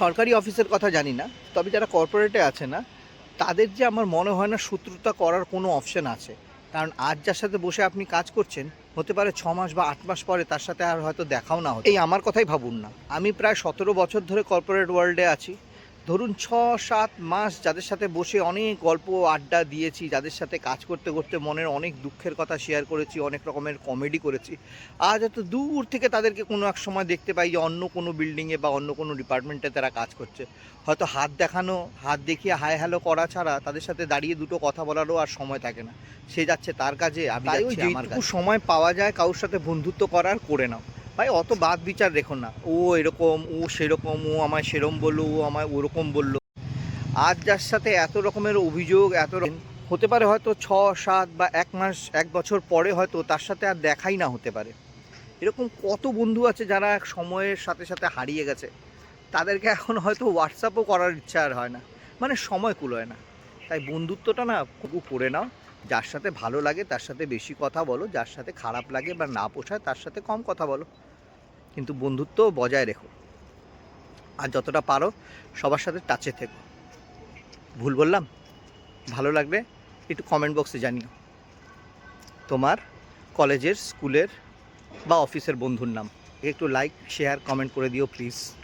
সরকারি অফিসের কথা জানি না তবে যারা কর্পোরেটে আছে না তাদের যে আমার মনে হয় না শত্রুতা করার কোনো অপশন আছে। কারণ আজ যার সাথে বসে আপনি কাজ করছেন হতে পারে ছ মাস বা আট মাস পরে তার সাথে আর হয়তো দেখাও না হতো এই আমার কথাই ভাবুন না। আমি প্রায় সতেরো বছর ধরে কর্পোরেট ওয়ার্ল্ডে আছি। ধরুন ছ সাত মাস যাদের সাথে বসে অনেক গল্প আড্ডা দিয়েছি যাদের সাথে কাজ করতে করতে মনের অনেক দুঃখের কথা শেয়ার করেছি অনেক রকমের কমেডি করেছি আজ এত দূর থেকে তাদেরকে কোনো এক সময় দেখতে পাই যে অন্য কোনো বিল্ডিংয়ে বা অন্য কোনো ডিপার্টমেন্টে তারা কাজ করছে। হয়তো হাত দেখানো হাত দেখিয়ে হাই হ্যালো করা ছাড়া তাদের সাথে দাঁড়িয়ে দুটো কথা বলারও আর সময় থাকে না। সে যাচ্ছে তার কাজে আমি যাচ্ছি আমার কাছে সময় পাওয়া যায় কারোর সাথে বন্ধুত্ব করার করে নাও। ভাই, অত বাদ বিচার রেখো না। ও এরকম, ও সেরকম, ও আমায় সেরম বলল, ও আমায় ওরকম বলল। আজ যার সাথে এত রকমের অভিযোগ, এত হতে পারে হয়তো ছ, সাত বা এক মাস, এক বছর পরে হয়তো তার সাথে আর দেখাই না হতে পারে। এরকম কত বন্ধু আছে যারা এক সময়ের সাথে সাথে হারিয়ে গেছে। তাদেরকে এখন হয়তো হোয়াটসঅ্যাপও করার ইচ্ছা আর হয় না। মানে সময় কুলোয় না। তাই বন্ধুত্বটা না খুব করে নাও। যার সাথে ভালো লাগে তার সাথে বেশি কথা বলো, যার সাথে খারাপ লাগে বা না পোষায় তার সাথে কম কথা বলো। কিন্তু বন্ধুত্ব বজায় রেখো। আর যতটা পারো সবার সাথে টাচে থেকো। ভুল বললাম? ভালো লাগলে একটু কমেন্ট বক্সে জানিও। তোমার কলেজের, স্কুলের বা অফিসের বন্ধুর নাম। একটু লাইক শেয়ার কমেন্ট করে দিও প্লিজ